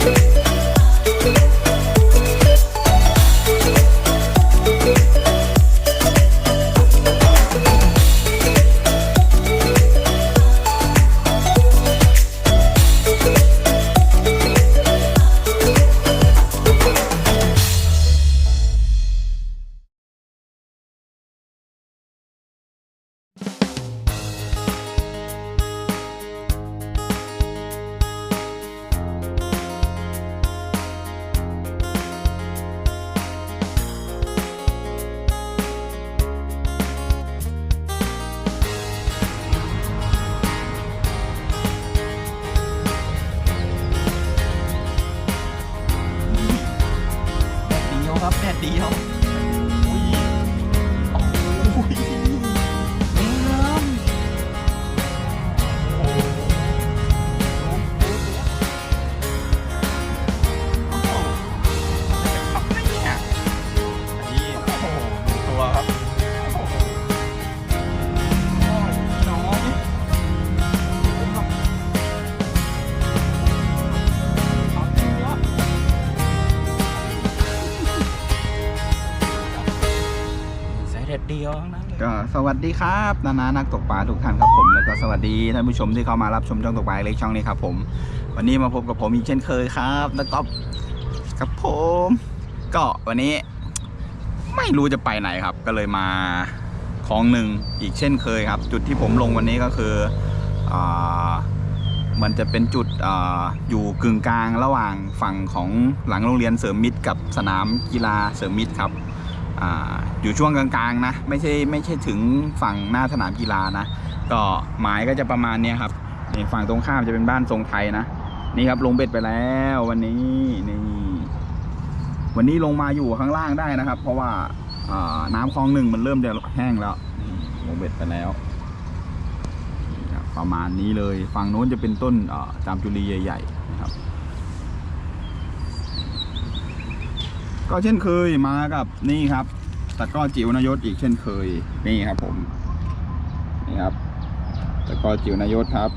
แสวัสดีครับนานานักตกปลาทุกท่านครับผมแล้วก็สวัสดีท่านผู้ชมที่เข้ามารับชมช่องตกปลาเล็กช่องนี้ครับผม วันนี้มาพบกับผมอีกเช่นเคยครับแล้วก็กับผม ก็วันนี้ ไม่รู้จะไปไหนครับ ก็เลยมาคลองหนึ่งอีกเช่นเคยครับ จุดที่ผมลงวันนี้ก็คืออมันจะเป็นจุดออยู่กึ่งกลางระหว่างฝั่งของหลังโรงเรียนเสริมมิตรกับสนามกีฬาเสริมมิตรครับ อยู่ช่วงกลางๆนะ ไม่ใช่ไม่ใช่ถึงฝั่งหน้าสนามกีฬานะ ก็หมายก็จะประมาณนี้ครับนี่ฝั่งตรงข้ามจะเป็นบ้านทรงไทยนะ นี่ครับลงเบ็ดไปแล้ววันนี้นี่วันนี้ลงมาอยู่ข้างล่างได้นะครับ เพราะว่าน้ำคลองหนึ่งมันเริ่มจะแห้งแล้วลงเบ็ดไปแล้ว ประมาณนี้เลยฝั่งโน้นจะเป็นต้นจามจุลีใหญ่ๆนะครับ ก็เช่นเคยมากับนี่ครับตะก้อจิ๋วนายศอีกเช่นเคยนี่ครับผมนี่ครับตะก้อจิ๋วนายศครับ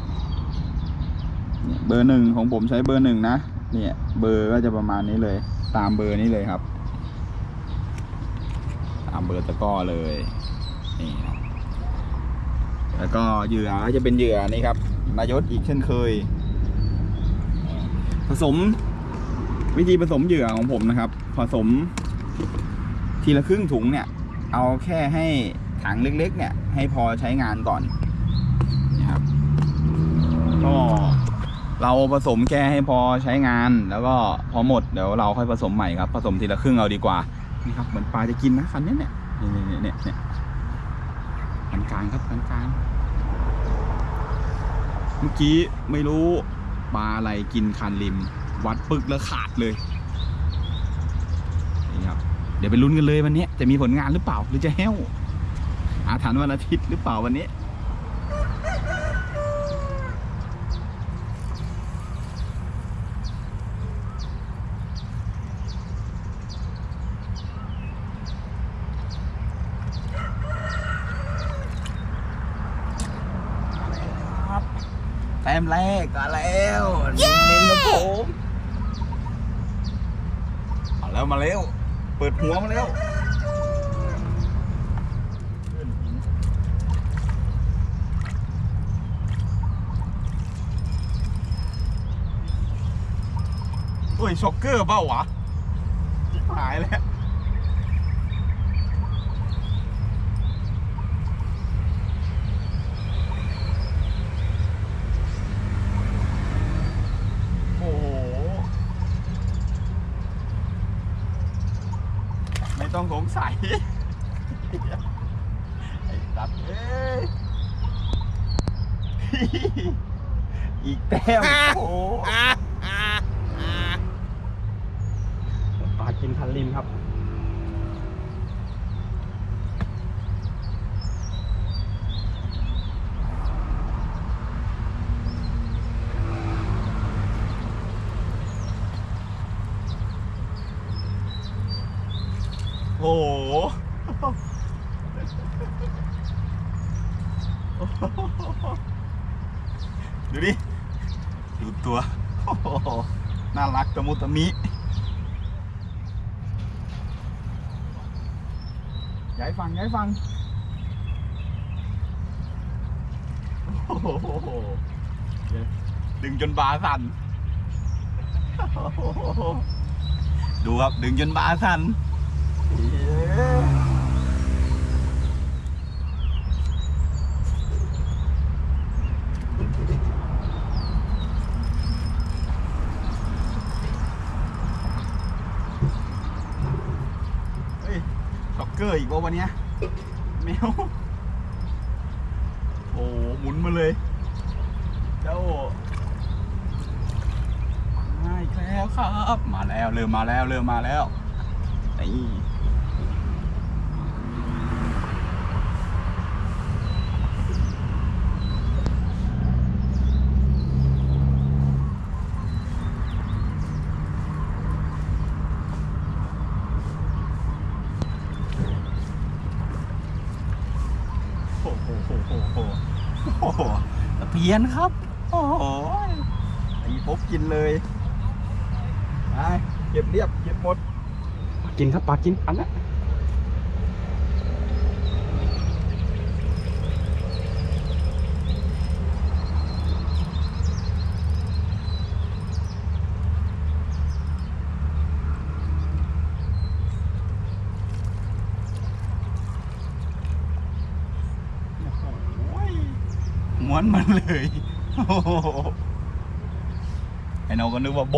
เบอร์หนึ่งของผมใช้เบอร์หนึ่งนะเนี่ยเบอร์ก็จะประมาณนี้เลย ตามเบอร์นี้เลยครับ ตามเบอร์ตะก้อเลยนี่ครับแล้วก็เหยื่อจะเป็นเหยื่อนี่ครับนายศอีกเช่นเคย ผสมวิธีผสมเหยื่อของผมนะครับ ผสม ทีละครึ่งถุงเนี่ย เอาแค่ให้ถังเล็กๆ เนี่ย ให้พอใช้งานก่อนนะครับก็เราผสมแค่ให้พอใช้งานแล้วก็พอหมดเดี๋ยวเราค่อยผสมใหม่ครับ ผสมทีละครึ่งเอาดีกว่านี่ครับเหมือนปลาจะกินนะคันนี้เนี่ยเนี่นี่เนี่ยเนี่ยคันกลางครับคันกลางเมื่อกี้ไม่รู้ปลาอะไรกินคันริม วัดปึกแล้วขาดเลย ดี๋ยวไปลุ้นกันเลยวันนี้จะมีผลงานหรือเปล่าหรือจะแห้วอาถรรพ์วันอาทิตย์หรือเปล่าวันนี้ครับแต้มแรกก็แล้วเน้นครับผมมาแล้วมาเร็วเปิดหัวมาแล้วโอ้ยช็อกเกอร์เปล่าวะหายแล้ว โอ้โห ไม่ต้อง สงสัยไอ้ตัดเอ้ยอีกแต้มโอ้โหปลากินคันริมครับ โอ้โห ดูดิ ดูตัว น่ารักตะมุตะมิ ย้ายฟังย้ายฟังโอ้โหดึงจนบาสั่นโอ้โหดูครับ ดึงจนบาสั่นเย้เฮ้ยช็ อร์อีกว่าวันเนี้ยแมวโอ้หมุนมาเลยแล้วมาอีกแล้วครับ มาแล้วเริ่มมาแล้วเริ่มมาแล้วนี่อ้โหโอ้โหโอ้โหโอ้โหตะ เฮียนครับ โอ้โหตีปุ๊บกินเลยไปเก็บเรียบเก็บหมดปลากินครับปลากินอันนั้นโอ้โห ม้วนมันเลยโอ้โหไอ้เราก็นึกว่าโบ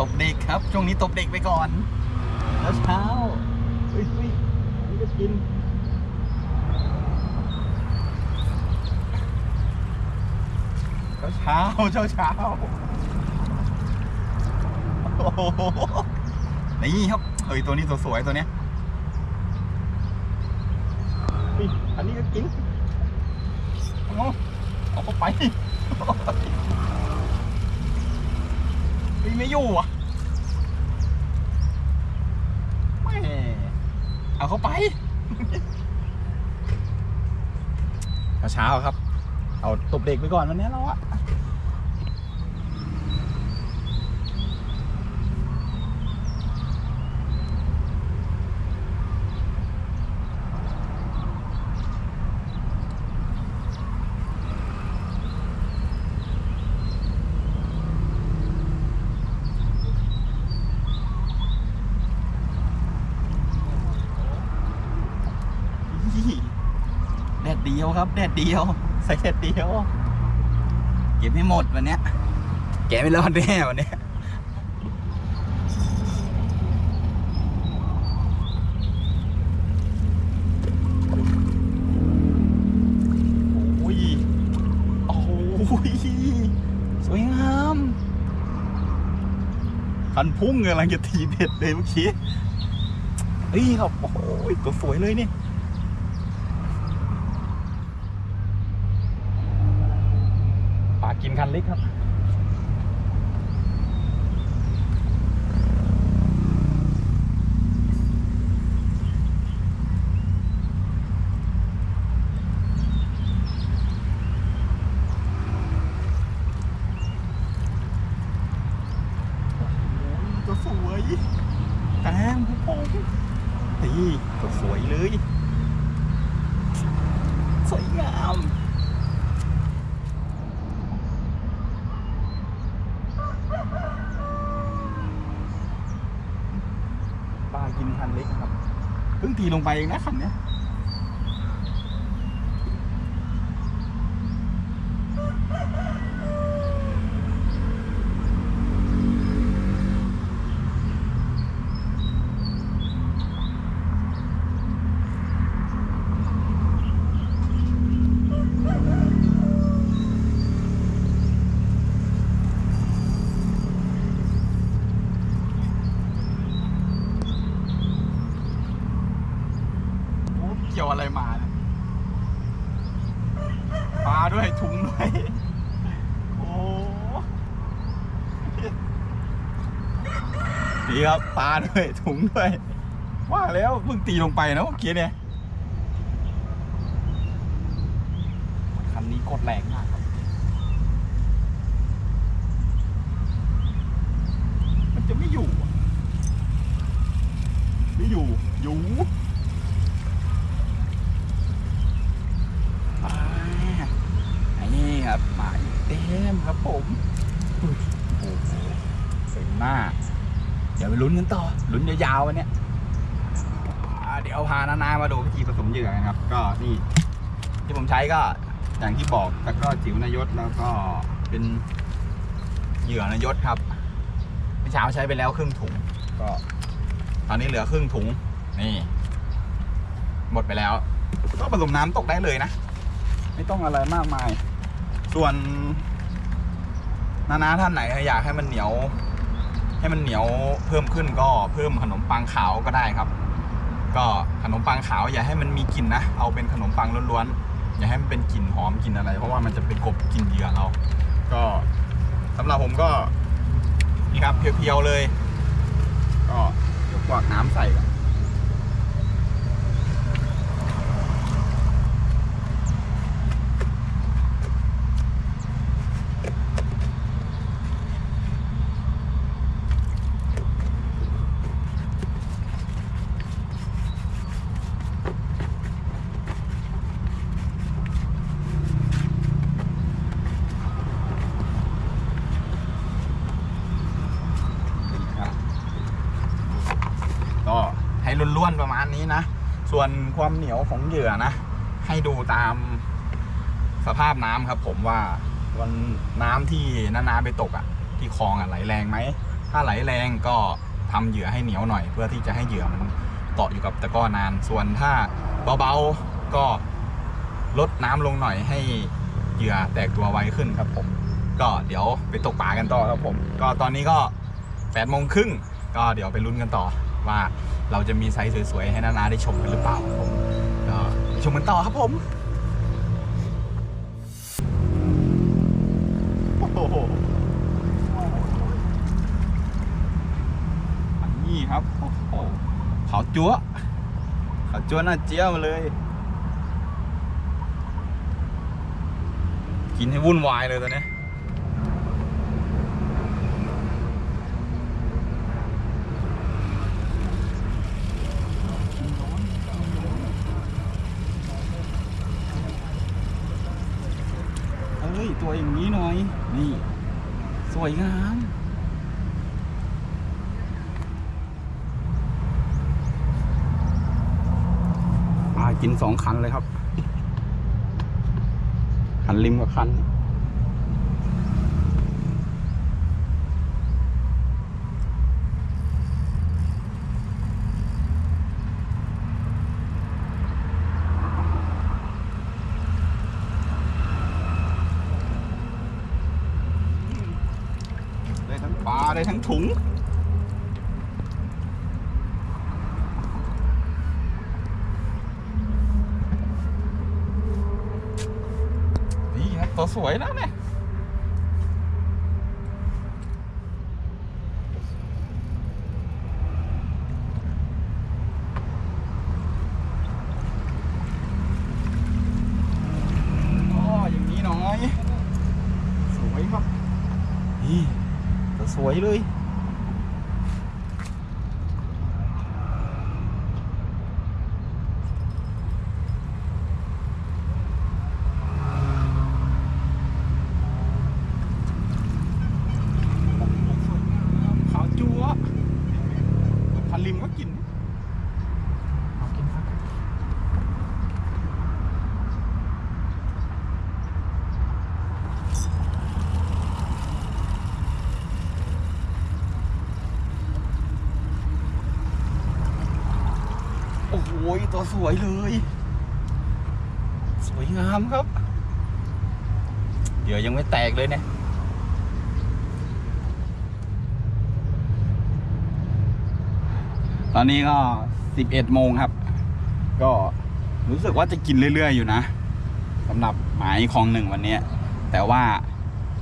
ตบเด็กครับ ช่วงนี้ตบเด็กไปก่อน แล้วเช้า ฮ้ยเฮ้ยนนี้ก็กินเช้าเช้าเช้าโอ้โหนี่ครับเฮ้ยตัวนี้ตัวสวยตัวเนี้ยอันนี้ก็กินเอาเอาเข้าไปเฮ้ยไม่อยู่อะแม่ เอาเข้าไปเช้าๆครับ เอาตบเด็กไปก่อนวันนี้เราอะแดดเดียว ครับแดดเดียว ใส่แดดเดียว เก็บให้หมดวันเนี้ย แกไม่รอดแน่วันเนี้ยโอ้ยโอ้ยสวยงามคันพุ่งกำลังจะทีเด็ดเลยเมื่อกี้เฮ้ยครับโอ้ยตัวสวยเลยนี่ คันเล็กครับ ตัวสวยแต้มครับผมนี่ตัวสวยเลย สวยงาม ปลากินคันเล็กครับ เพิ่ง ตีลงไปเองนะคันเนี้ยโอ้ ด้วยถุงด้วย โอ้ ดีครับปลาด้วยถุงด้วย ว่าแล้วเพิ่งตีลงไปนะเมื่อกี้เนี่ยคันนี้กดแรงมากครับ มันจะไม่อยู่ไม่อยู่ อยู่ไอ้นี่ครับหมายเต็มครับผมโอ้โหเซ็งมาก เดี๋ยวไปลุ้นกันต่อลุ้นยาวๆวันนี้เดี๋ยวพานานามาดูวิธีผสมเหยื่อกันครับ ก็นี่ที่ผมใช้ก็อย่างที่บอกตะกร้อจิ๋วนายศแล้วก็เป็นเหยื่อนายศครับเมื่อเช้าใช้ไปแล้วครึ่งถุง ก็ตอนนี้เหลือครึ่งถุงนี่ หมดไปแล้ว ก็ผสมน้ำตกได้เลยนะ ไม่ต้องอะไรมากมาย ส่วนนานาท่านไหนอยากให้มันเหนียว ให้มันเหนียวเพิ่มขึ้นก็เพิ่มขนมปังขาวก็ได้ครับ ก็ขนมปังขาวอย่าให้มันมีกลิ่นนะ เอาเป็นขนมปังล้วนๆอย่าให้มันเป็นกลิ่นหอมกลิ่นอะไร เพราะว่ามันจะเป็นกบกลิ่นเหยื่อเรา ก็สำหรับผมก็นี่ครับเพียวๆเลย ก็เดี๋ยวกวากน้ำใส่ก่อน ล้วนๆประมาณนี้นะ ส่วนความเหนียวของเหยื่อนะ ให้ดูตามสภาพน้ำครับผมว่าวันน้ำที่นานาไปตกอะ่ะ ที่คลองอะ่ะไหลแรงไหม ถ้าไหลแรงก็ทำเหยื่อให้เหนียวหน่อย เพื่อที่จะให้เหยื่อมันเกาะอยู่กับตะกร้อนาน ส่วนถ้าเบาๆก็ลดน้ำลงหน่อยให้เหยื่อแตกตัวไวขึ้นครับผม ก็เดี๋ยวไปตกปลากันต่อครับผม ก็ตอนนี้ก็แปดโมงครึ่งก็เดี๋ยวไปลุ้นกันต่อ ว่าเราจะมีไซส์สวยๆ ให้นานาได้ชมกันหรือเปล่าครับผมก็ชมกันต่อครับผมโอ้โหอันนี้ครับโอ้โหขาวจั๊วขาวจั๊วหน้าเจี๊ยบมาเลย กินให้วุ่นวายเลยตอนนี้ เอ้ย ตัวอย่างนี้หน่อย นี่ ส วยงามมากินสองคันเลยครับ คันริมกับคัน ได้ทั้งปลา ได้ทั้ง ถุง นี่ครับตัวสวยแล้วเนี่ยอ๋ออย่างนี้น่อยสวยครับนี่ตัวสวยเลย ขาวจั๊วพันลิมก็กินเอากินครับ โอ้โหตั วสวยเลย สวยงามครับ เดี๋ยวยังไม่แตกเลยเนี่ยตอนนี้ก็11โมงครับ ก็รู้สึกว่าจะกินเรื่อย ๆ อยู่นะสำหรับหมายคลองหนึ่งวันนี้ แต่ว่า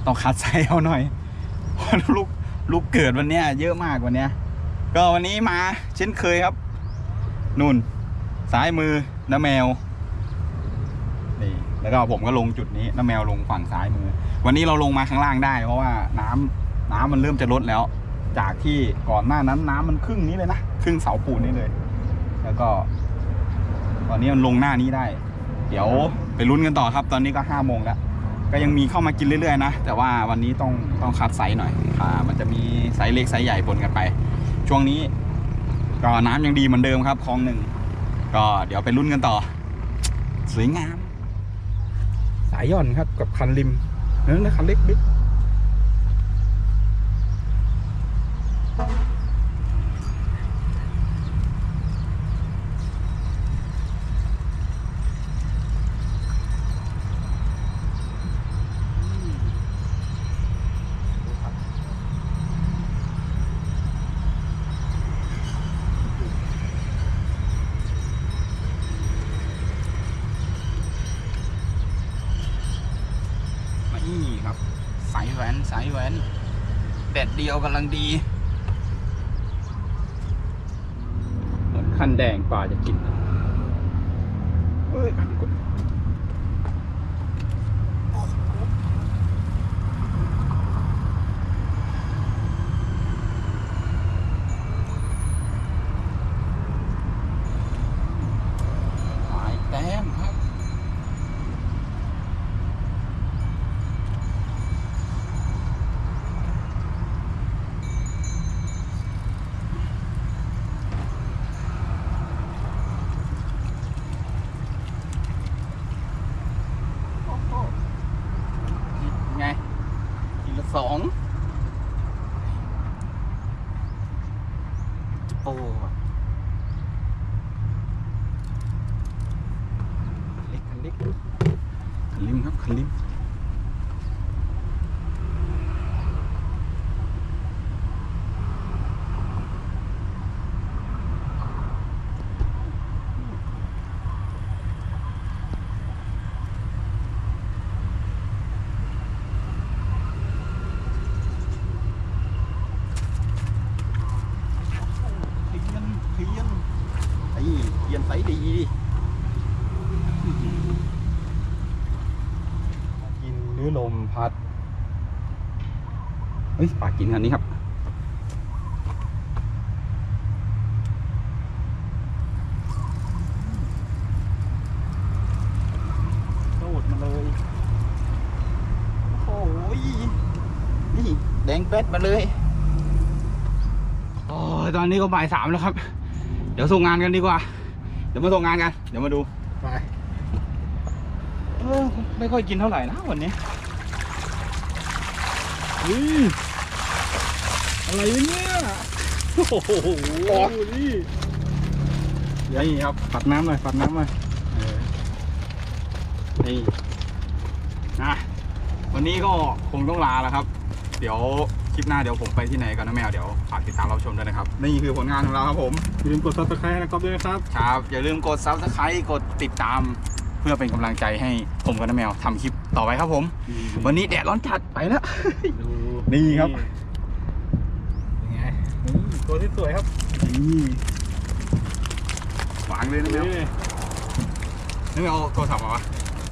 ต้องคัดไซส์เอาหน่อยเพราะลูกลูกเกิดวันนี้เยอะมากวันนี้ก็วันนี้มาเช่นเคยครับนุ่น ซ้ายมือน้าแมวนี่แล้วก็ผมก็ลงจุดนี้น้าแมวลงฝั่งซ้ายมือ วันนี้เราลงมาข้างล่างได้ เพราะว่าน้ำน้ำมันเริ่มจะลดแล้ว จากที่ก่อนหน้านั้นน้ำมันครึ่งนี้เลยนะครึ่งเสาปูนนี่เลย แล้วก็ ตอนนี้มันลงหน้านี้ได้ เดี๋ยวไปลุ้นกันต่อครับ ตอนนี้ก็ห้าโมงแล้วก็ยังมีเข้ามากินเรื่อยๆนะ แต่ว่าวันนี้ต้องต้องคัดไซส์หน่อยอ่ามันจะมีไซส์เล็กไซส์ใหญ่ปนกันไป ช่วงนี้ก็น้ำยังดีเหมือนเดิมครับคลองหนึ่ง ก็เดี๋ยวไปลุ้นกันต่อ สวยงาม สายย่อนครับกับคันริมนั่นนะคันเล็กบิ๊ก แวนแหวนแดดเดียวกำลังดีเหมือนคันแดงป่าจะกินเฮ้ยกดหมายแต้มครับ โอ้โหนี่ไงทีละสองโอ้ เล็กคันเล็กคันริมครับคันริมเทียนเทียนไอ้เทียนไซส์ดีดิกินหรือลมพัด เฮ้ยปากกินคันนี้ครับ โดดมาเลย โอ้โหนี่แดงเป็ดมาเลยโอ้ยตอนนี้ก็บ่ายสามแล้วครับ เดี๋ยวส่งงานกันดีกว่า เดี๋ยวมาส่งงานกัน เดี๋ยวมาดู ไปเออไม่ค่อยกินเท่าไหร่นะวันนี้ อืม อะไรวะเนี่ยโอ้โหนี่นี่ครับปัดน้ำหน่อยปัดน้ำหน่อยเออนี่นะวันนี้ก็คงต้องลาแล้วครับ เดี๋ยวคลิปหน้าเดี๋ยวผมไปที่ไหนกันนะแมวเดี๋ยวฝากติดตามรับชมด้วยนะครับนี่คือผลงานของเราครับผมอย่าลืมกดซับสไครต์นะครับด้วยนะครับครับอย่าลืมกด subscribe กดติดตามเพื่อเป็นกำลังใจให้ผมกับน้าแมวทำคลิปต่อไปครับผม วันนี้แดดร้อนจัดไปแล้วดูนี่ครับเป็นไงนี่ตัว ที่สวยครับนี่วางเลยนะแมวนี่นี่แมวเอาโทรศัพท์มาวะ